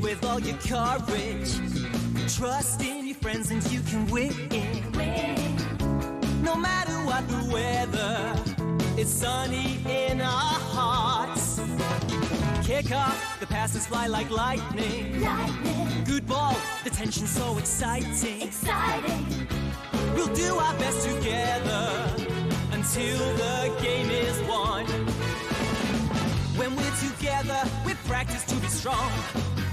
with all your courage. Trust in your friends and you can win. No matter what the weather, it's sunny in our hearts. Kick off, the passes fly like lightning. Lightning, Good ball, the tension's so exciting. exciting. We'll do our best together until the game is won. When we're together, we practice to be strong.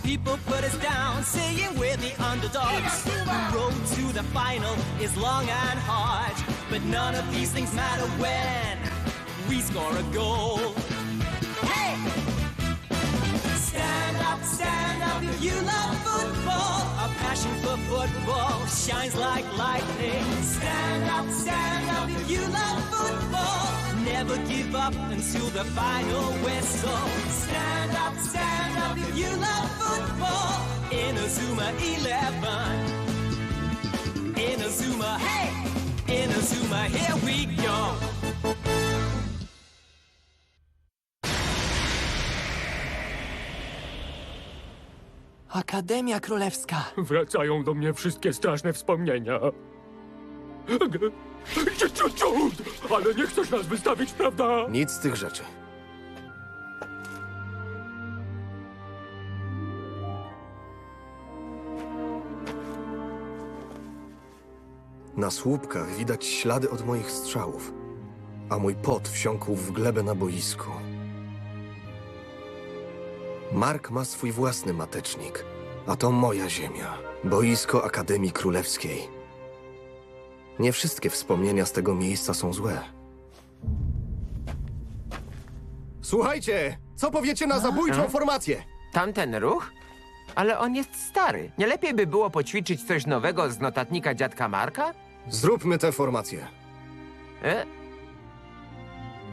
People put us down, saying we're the underdogs. The road to the final is long and hard, but none of these things matter when we score a goal. Hey! Stand up, stand up if you love football. Our passion football shines like lightning. Stand up, stand up if you love football. Never give up until the final whistle. Stand up, stand up if you love football. In a Zuma 11. In a Zuma, hey! In a Zuma, here we go. Akademia Królewska. Wracają do mnie wszystkie straszne wspomnienia. Ale nie chcesz nas wystawić, prawda? Nic z tych rzeczy. Na słupkach widać ślady od moich strzałów, a mój pot wsiąkł w glebę na boisku. Mark ma swój własny matecznik, a to moja ziemia. Boisko Akademii Królewskiej. Nie wszystkie wspomnienia z tego miejsca są złe. Słuchajcie, co powiecie na zabójczą formację? Tamten ruch? Ale on jest stary. Nie lepiej by było poćwiczyć coś nowego z notatnika dziadka Marka? Zróbmy tę formację. E?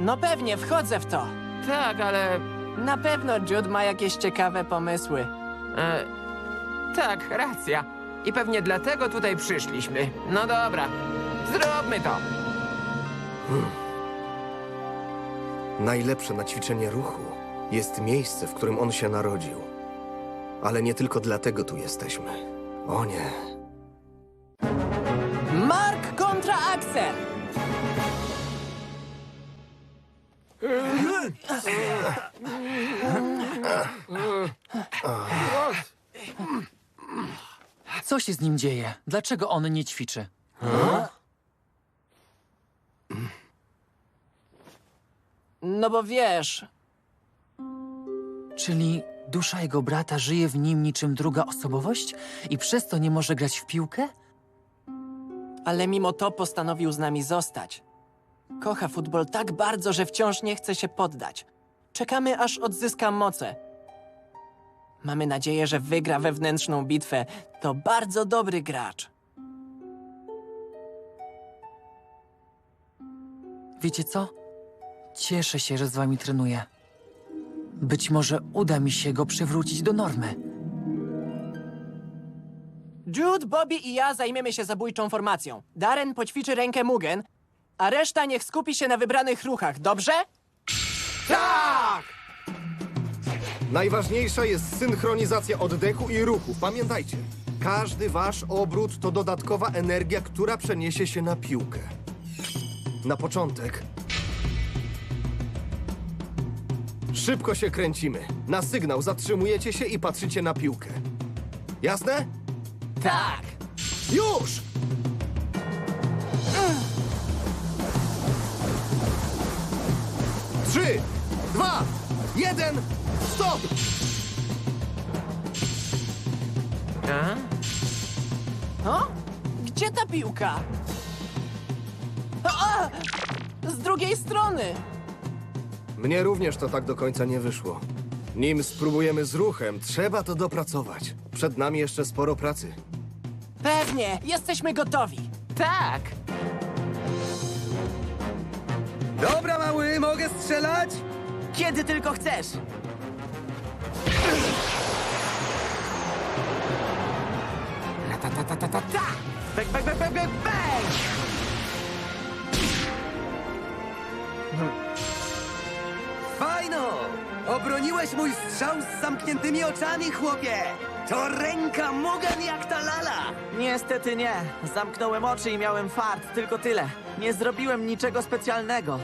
No pewnie, wchodzę w to. Tak, ale... Na pewno Jude ma jakieś ciekawe pomysły. E, tak, racja. I pewnie dlatego tutaj przyszliśmy. No dobra, zróbmy to. Najlepsze na ćwiczenie ruchu jest miejsce, w którym on się narodził. Ale nie tylko dlatego tu jesteśmy. O nie. Mark kontra Axel! Co się z nim dzieje? Dlaczego on nie ćwiczy? No bo wiesz, Czyli dusza jego brata żyje w nim niczym druga osobowość i przez to nie może grać w piłkę? ale mimo to postanowił z nami zostać. Kocha futbol tak bardzo, że wciąż nie chce się poddać. Czekamy, aż odzyska moce. Mamy nadzieję, że wygra wewnętrzną bitwę. To bardzo dobry gracz. Wiecie co? Cieszę się, że z wami trenuję. Być może uda mi się go przywrócić do normy. Jude, Bobby i ja zajmiemy się zabójczą formacją. Darren poćwiczy rękę Mugen, a reszta niech skupi się na wybranych ruchach, dobrze? Najważniejsza jest synchronizacja oddechu i ruchu. Pamiętajcie, każdy wasz obrót to dodatkowa energia, która przeniesie się na piłkę. Na początek. Szybko się kręcimy. Na sygnał zatrzymujecie się i patrzycie na piłkę. Jasne? Tak. Już! Trzy, dwa, jeden, stop! A? O? Gdzie ta piłka? A! Z drugiej strony! Mnie również to tak do końca nie wyszło. Nim spróbujemy z ruchem, trzeba to dopracować. Przed nami jeszcze sporo pracy. Pewnie, jesteśmy gotowi. Tak. Dobra, mały, mogę strzelać? Kiedy tylko chcesz. Ta, ta, ta, ta, ta, ta. Bek, bek, bek, bek, bek, bek! Fajno! Obroniłeś mój strzał z zamkniętymi oczami, chłopie! To ręka Mugen jak ta lala! Niestety nie. Zamknąłem oczy i miałem fart, tylko tyle. Nie zrobiłem niczego specjalnego.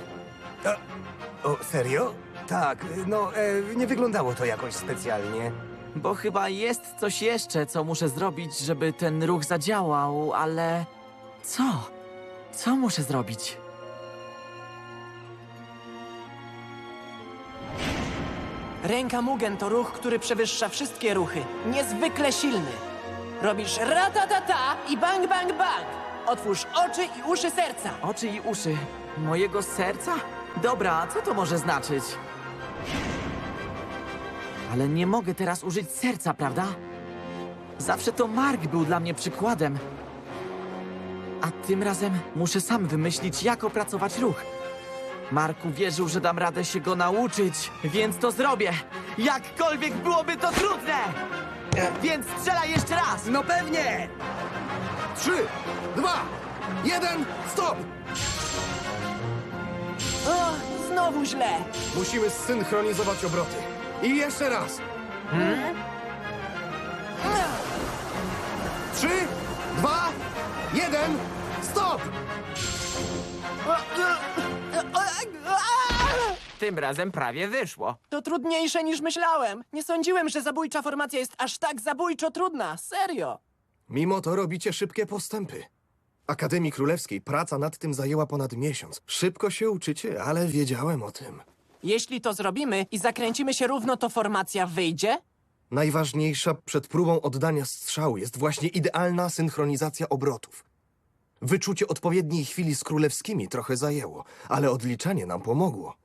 O, serio? Tak, no, e, nie wyglądało to jakoś specjalnie. Bo chyba jest coś jeszcze, co muszę zrobić, żeby ten ruch zadziałał, ale. Co? Co muszę zrobić? Ręka Mugen to ruch, który przewyższa wszystkie ruchy. Niezwykle silny. Robisz ratatata i bang, bang, bang. Otwórz oczy i uszy serca. Oczy i uszy. Mojego serca? Dobra, co to może znaczyć? Ale nie mogę teraz użyć serca, prawda? Zawsze to Mark był dla mnie przykładem. A tym razem muszę sam wymyślić, jak opracować ruch. Mark uwierzył, że dam radę się go nauczyć, więc to zrobię. Jakkolwiek byłoby to trudne! Więc strzelaj jeszcze raz! No pewnie! Trzy, dwa, jeden, stop! O, znowu źle. Musimy zsynchronizować obroty. I jeszcze raz. Trzy, dwa, jeden, stop! Tym razem prawie wyszło. To trudniejsze niż myślałem. Nie sądziłem, że zabójcza formacja jest aż tak zabójczo trudna. Serio. Mimo to robicie szybkie postępy. Akademii Królewskiej praca nad tym zajęła ponad miesiąc. Szybko się uczycie, ale wiedziałem o tym. Jeśli to zrobimy i zakręcimy się równo, to formacja wyjdzie? Najważniejsza przed próbą oddania strzału jest właśnie idealna synchronizacja obrotów. Wyczucie odpowiedniej chwili z królewskimi trochę zajęło, ale odliczanie nam pomogło.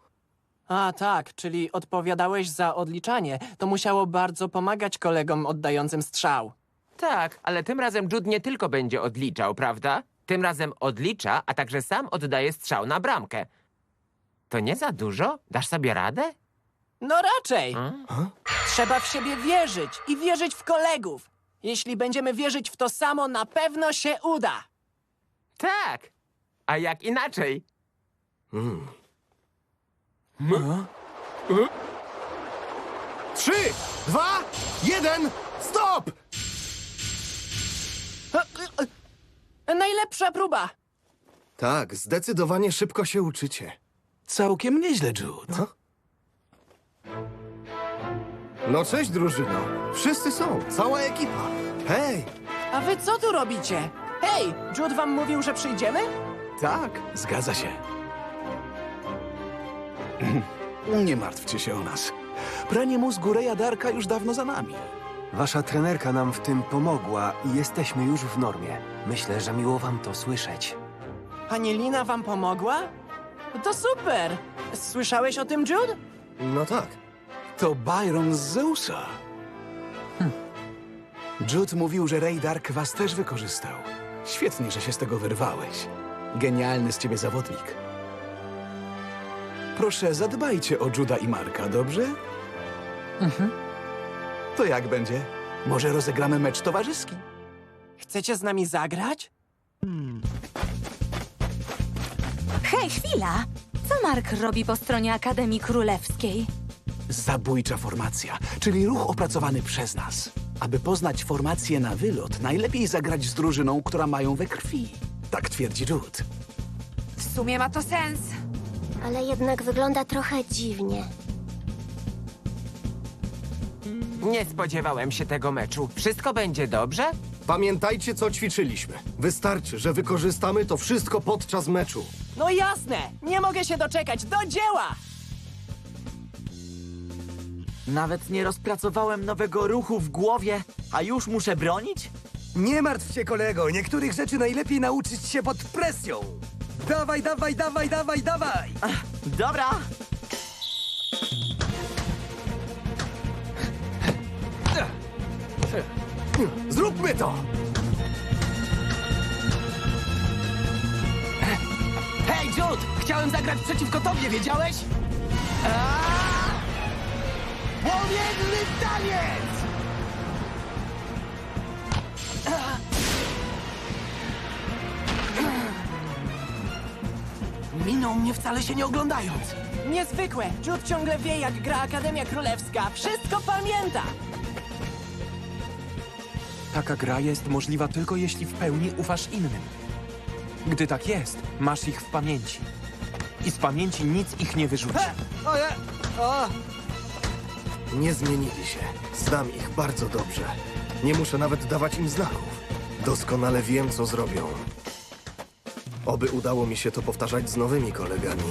A tak, czyli odpowiadałeś za odliczanie. To musiało bardzo pomagać kolegom oddającym strzał. Tak, ale tym razem Jude nie tylko będzie odliczał, prawda? Tym razem odlicza, a także sam oddaje strzał na bramkę. To nie za dużo? Dasz sobie radę? No raczej. Trzeba w siebie wierzyć i wierzyć w kolegów. Jeśli będziemy wierzyć w to samo, na pewno się uda. Tak. A jak inaczej? Trzy, dwa, jeden, stop! Najlepsza próba. Tak, zdecydowanie szybko się uczycie. Całkiem nieźle, Jude. Co? No cześć, drużyno. Wszyscy są, cała ekipa. Hej, A wy co tu robicie? Hej, Jude wam mówił, że przyjdziemy? Tak, zgadza się. Nie martwcie się o nas. Pranie mózgu Reja Darka już dawno za nami. Wasza trenerka nam w tym pomogła i jesteśmy już w normie. Myślę, że miło wam to słyszeć. Pani Lina wam pomogła? To super. Słyszałeś o tym, Jude? no tak. To Byron z Zeusa. Hm. Jude mówił, że Ray Dark was też wykorzystał. Świetnie, że się z tego wyrwałeś. Genialny z ciebie zawodnik. Proszę, zadbajcie o Juda i Marka, dobrze? Mhm. To jak będzie? Może rozegramy mecz towarzyski? Chcecie z nami zagrać? Hej, chwila! Co Mark robi po stronie Akademii Królewskiej? Zabójcza formacja, czyli ruch opracowany przez nas. Aby poznać formację na wylot, najlepiej zagrać z drużyną, która mają we krwi. Tak twierdzi Jude. W sumie ma to sens. Ale jednak wygląda trochę dziwnie. Nie spodziewałem się tego meczu. Wszystko będzie dobrze? Pamiętajcie, co ćwiczyliśmy. Wystarczy, że wykorzystamy to wszystko podczas meczu. No jasne. Nie mogę się doczekać. Do dzieła! Nawet nie rozpracowałem nowego ruchu w głowie, a już muszę bronić? Nie martw się, kolego. Niektórych rzeczy najlepiej nauczyć się pod presją. Dawaj, dawaj, dawaj, dawaj, dawaj! Dobra! Zróbmy to! Chciałem zagrać przeciwko tobie, wiedziałeś? Aaaa! Taniec! Minął mnie wcale się nie oglądając. Niezwykłe! Jude ciągle wie, jak gra Akademia Królewska. Wszystko pamięta! Taka gra jest możliwa tylko jeśli w pełni ufasz innym. Gdy tak jest, masz ich w pamięci. I z pamięci nic ich nie wyrzuci. Oje! O! Nie zmienili się. Znam ich bardzo dobrze. Nie muszę nawet dawać im znaków. Doskonale wiem, co zrobią. Oby udało mi się to powtarzać z nowymi kolegami.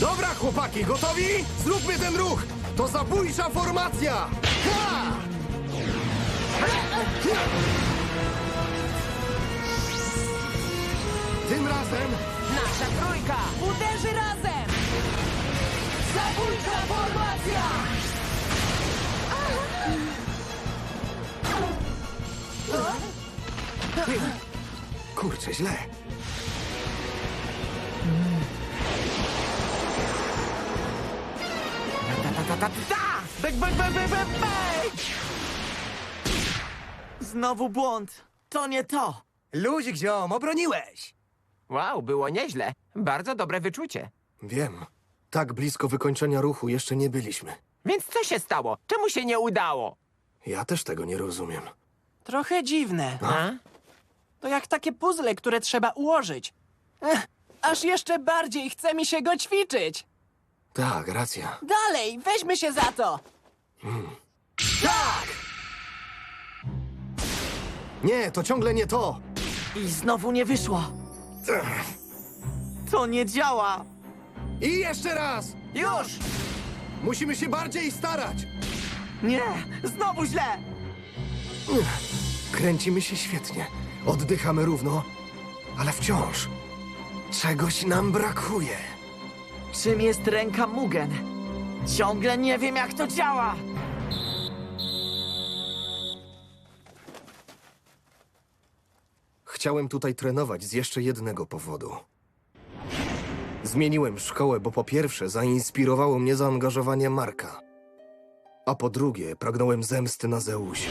Dobra, chłopaki, gotowi? Zróbmy ten ruch! To zabójcza formacja! Ha! Tym razem Nasza trójka uderzy razem! Zabójcza formacja! Kurczę, źle. Bek, bek, bek, bek, bek, bek! Znowu błąd. To nie to. Luzik, ziom, obroniłeś! Wow, było nieźle. Bardzo dobre wyczucie. Wiem. Tak blisko wykończenia ruchu jeszcze nie byliśmy. Więc co się stało? Czemu się nie udało? Ja też tego nie rozumiem. Trochę dziwne. A? To jak takie puzzle, które trzeba ułożyć. Ech, aż jeszcze bardziej chce mi się go ćwiczyć. Tak, racja. Dalej, weźmy się za to! Nie, to ciągle nie to. I znowu nie wyszło. To nie działa. I jeszcze raz! Już! Musimy się bardziej starać! Nie, znowu źle. Kręcimy się świetnie. Oddychamy równo, ale wciąż czegoś nam brakuje. Czym jest ręka Mugen? Ciągle nie wiem, jak to działa. Chciałem tutaj trenować z jeszcze jednego powodu. Zmieniłem szkołę, bo po pierwsze zainspirowało mnie zaangażowanie Marka, a po drugie pragnąłem zemsty na Zeusie.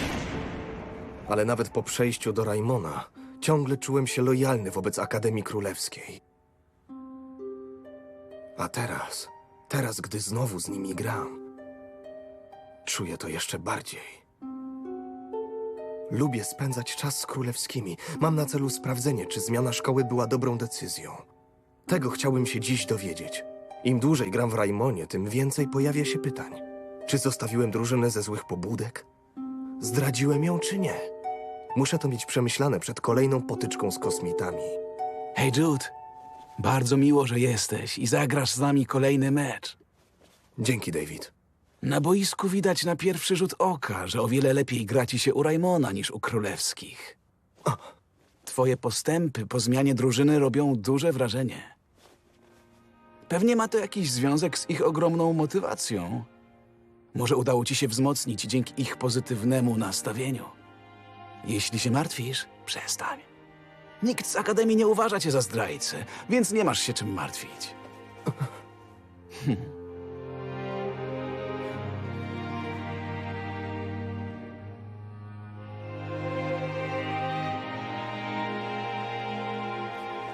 Ale nawet po przejściu do Raimona ciągle czułem się lojalny wobec Akademii Królewskiej. A teraz, teraz gdy znowu z nimi gram, czuję to jeszcze bardziej. Lubię spędzać czas z królewskimi. Mam na celu sprawdzenie, czy zmiana szkoły była dobrą decyzją. Tego chciałbym się dziś dowiedzieć. Im dłużej gram w Raimonie, tym więcej pojawia się pytań. Czy zostawiłem drużynę ze złych pobudek? Zdradziłem ją, czy nie? Muszę to mieć przemyślane przed kolejną potyczką z kosmitami. Hej, Jude. Bardzo miło, że jesteś i zagrasz z nami kolejny mecz. Dzięki, David. Na boisku widać na pierwszy rzut oka, że o wiele lepiej gra ci się u Raimona niż u królewskich. Twoje postępy po zmianie drużyny robią duże wrażenie. Pewnie ma to jakiś związek z ich ogromną motywacją. Może udało ci się wzmocnić dzięki ich pozytywnemu nastawieniu. Jeśli się martwisz, przestań. Nikt z Akademii nie uważa cię za zdrajcę, więc nie masz się czym martwić.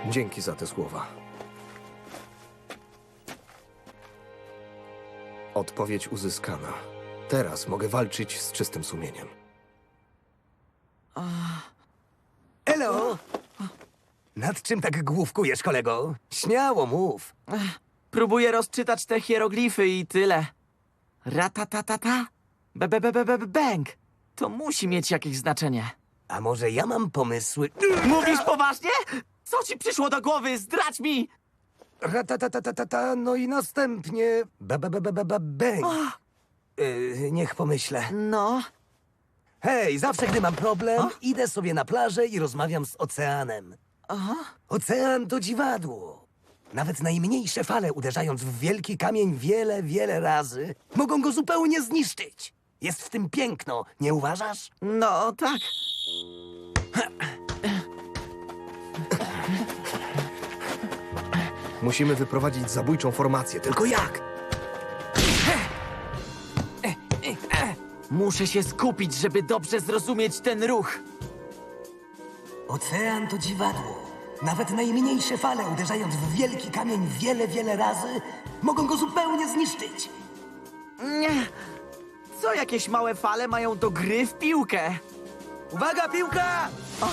Dzięki za te słowa. Odpowiedź uzyskana. Teraz mogę walczyć z czystym sumieniem. Elo! Nad czym tak główkujesz, kolego? Śmiało mów. Próbuję rozczytać te hieroglify i tyle. Ratatatata. Be, be, be, be, be, bang. To musi mieć jakieś znaczenie. A może ja mam pomysły? Mówisz poważnie? Co ci przyszło do głowy? Zdradź mi! Ratatatatata, no i następnie... Ba, ba, ba, ba, ba, ba, bang. Yy, niech pomyślę. No, Hej, zawsze gdy mam problem, idę sobie na plażę i rozmawiam z oceanem. Ocean to dziwadło. Nawet najmniejsze fale, uderzając w wielki kamień wiele, wiele razy, mogą go zupełnie zniszczyć. Jest w tym piękno, nie uważasz? no tak. Musimy wyprowadzić zabójczą formację, tylko jak? Muszę się skupić, żeby dobrze zrozumieć ten ruch. Ocean to dziwadło. Nawet najmniejsze fale, uderzając w wielki kamień wiele, wiele razy, mogą go zupełnie zniszczyć. Nie! Co jakieś małe fale mają do gry w piłkę? Uwaga, piłka! O,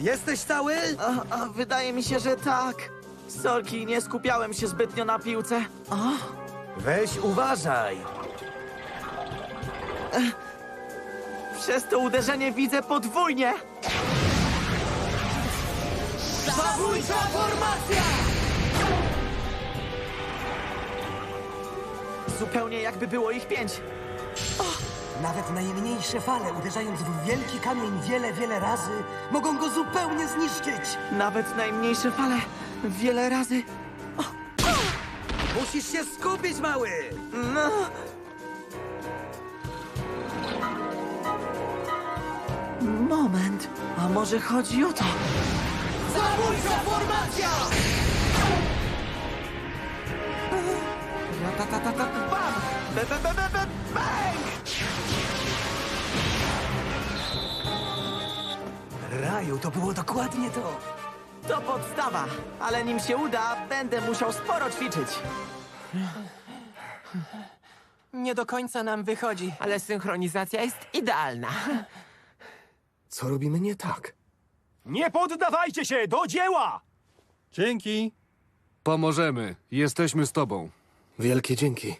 Jesteś cały? A, a, wydaje mi się, że tak. Sorki, nie skupiałem się zbytnio na piłce. O, Weź uważaj. przez to uderzenie widzę podwójnie. Zabójcza formacja! Zupełnie jakby było ich pięć. Nawet najmniejsze fale, uderzając w wielki kamień wiele, wiele razy, mogą go zupełnie zniszczyć. Nawet najmniejsze fale wiele razy. Musisz się skupić, mały! No. Moment, a może chodzi o to? Zabójcza formacja! Bang! Raju, to było dokładnie to. To podstawa, ale nim się uda, będę musiał sporo ćwiczyć. Nie do końca nam wychodzi. Ale synchronizacja jest idealna. Co robimy nie tak? Nie poddawajcie się! Do dzieła! Dzięki. Pomożemy. Jesteśmy z tobą. Wielkie dzięki.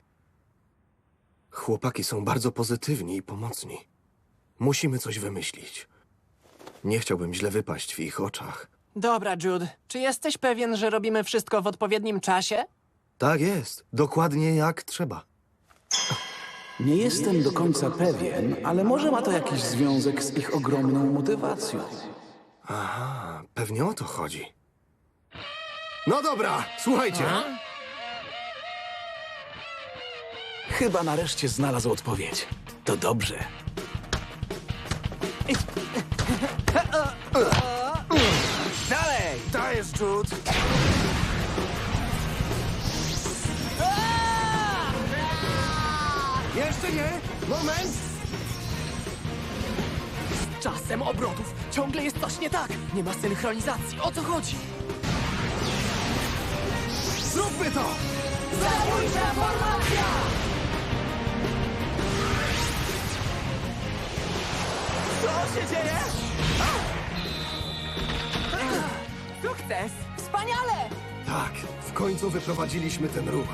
Chłopaki są bardzo pozytywni i pomocni. Musimy coś wymyślić. Nie chciałbym źle wypaść w ich oczach. Dobra, Jude. Czy jesteś pewien, że robimy wszystko w odpowiednim czasie? Tak jest, dokładnie jak trzeba. Nie jestem do końca pewien, ale może ma to jakiś związek z ich ogromną motywacją. Aha, pewnie o to chodzi. No dobra, słuchajcie. Chyba nareszcie znalazł odpowiedź. To dobrze. Dalej! Dajesz, Jude. Jeszcze nie! Moment! Z czasem obrotów ciągle jest coś nie tak. Nie ma synchronizacji. O co chodzi? Zróbmy to! Zabójcza formacja! Co się dzieje? Sukces! Wspaniale! Tak, w końcu wyprowadziliśmy ten ruch.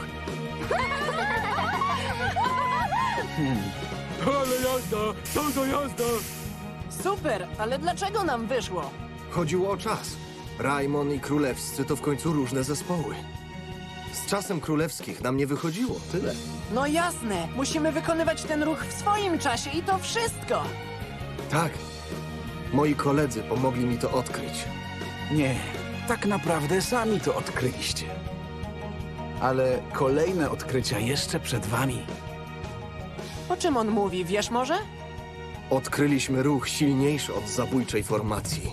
Ale jazda! Co za jazda! Super, ale dlaczego nam wyszło? Chodziło o czas. Raimon i Królewscy to w końcu różne zespoły. Z czasem królewskich nam nie wychodziło, tyle. No jasne, musimy wykonywać ten ruch w swoim czasie i to wszystko. Tak. Moi koledzy pomogli mi to odkryć. Nie, tak naprawdę sami to odkryliście. Ale kolejne odkrycia jeszcze przed wami. O czym on mówi, wiesz może? Odkryliśmy ruch silniejszy od zabójczej formacji.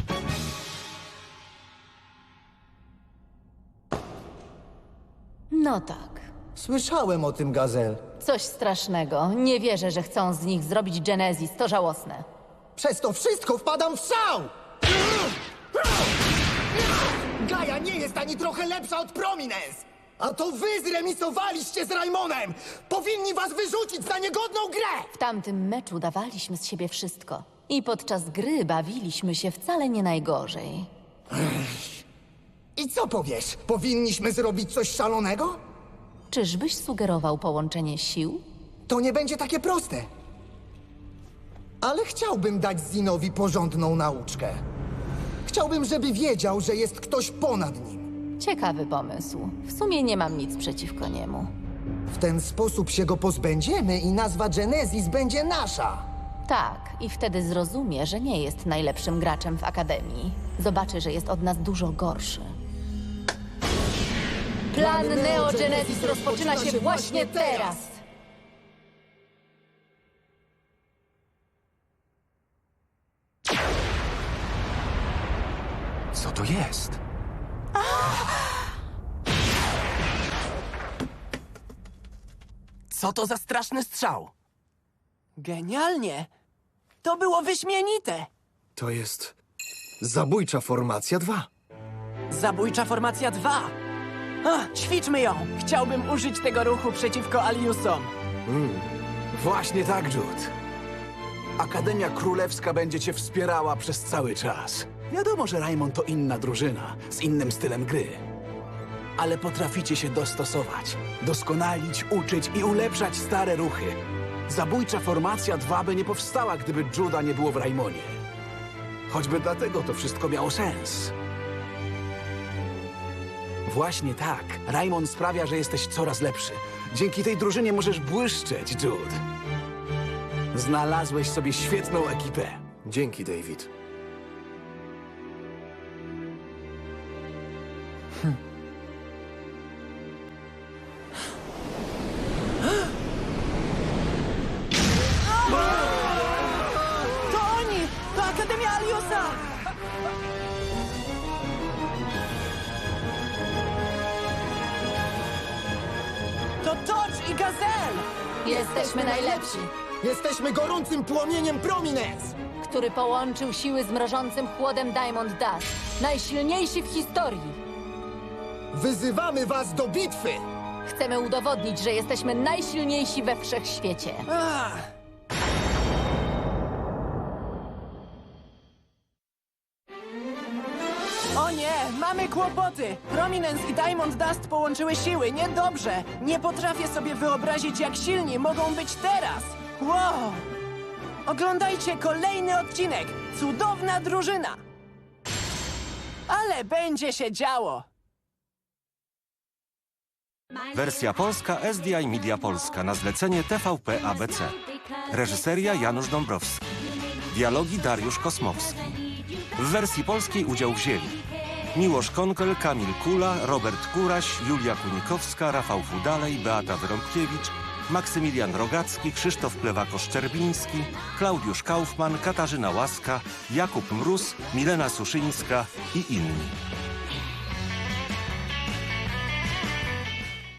No tak. Słyszałem o tym, Gazel. Coś strasznego. Nie wierzę, że chcą z nich zrobić Genesis. To żałosne. Przez to wszystko wpadam w szał! Gaja nie jest ani trochę lepsza od Prominence! A to wy zremisowaliście z Raimonem! Powinni was wyrzucić za niegodną grę! W tamtym meczu dawaliśmy z siebie wszystko. I podczas gry bawiliśmy się wcale nie najgorzej. I co powiesz? Powinniśmy zrobić coś szalonego? Czyżbyś sugerował połączenie sił? To nie będzie takie proste. Ale chciałbym dać Zinowi porządną nauczkę. Chciałbym, żeby wiedział, że jest ktoś ponad nim. Ciekawy pomysł. W sumie nie mam nic przeciwko niemu. W ten sposób się go pozbędziemy i nazwa Genesis będzie nasza. Tak, i wtedy zrozumie, że nie jest najlepszym graczem w Akademii. Zobaczy, że jest od nas dużo gorszy. Plan Neo Genesis rozpoczyna się właśnie teraz! Co to jest? Co to za straszny strzał? Genialnie! To było wyśmienite! To jest Zabójcza formacja 2. Zabójcza formacja 2! A, ćwiczmy ją! Chciałbym użyć tego ruchu przeciwko Aliusom. Właśnie tak, Jude. Akademia Królewska będzie cię wspierała przez cały czas. Wiadomo, że Raymond to inna drużyna, z innym stylem gry. Ale potraficie się dostosować, doskonalić, uczyć i ulepszać stare ruchy. Zabójcza formacja 2 by nie powstała, gdyby Juda nie było w Raymonie. Choćby dlatego to wszystko miało sens. Właśnie tak. Raymond sprawia, że jesteś coraz lepszy. Dzięki tej drużynie możesz błyszczeć, Jude. Znalazłeś sobie świetną ekipę. Dzięki, David. To oni! To Akademia Aliusa! To Tocz i Gazel! Jesteśmy najlepsi, Jesteśmy gorącym płomieniem Prominence! który połączył siły z mrożącym chłodem Diamond Dust. Najsilniejsi w historii. Wyzywamy was do bitwy! Chcemy udowodnić, że jesteśmy najsilniejsi we wszechświecie. Ach. O nie, mamy kłopoty! Prominence i Diamond Dust połączyły siły, niedobrze! Nie potrafię sobie wyobrazić, jak silni mogą być teraz! Wow! Oglądajcie kolejny odcinek! Cudowna drużyna! Ale będzie się działo! Wersja polska SDI Media Polska na zlecenie TVP ABC. Reżyseria Janusz Dąbrowski. Dialogi Dariusz Kosmowski. W wersji polskiej udział wzięli Miłosz Konkel, Kamil Kula, Robert Kuraś, Julia Kunikowska, Rafał Fudalej, Beata Wyrąbkiewicz, Maksymilian Rogacki, Krzysztof Plewako-Szczerbiński, Klaudiusz Kaufman, Katarzyna Łaska, Jakub Mróz, Milena Suszyńska i inni.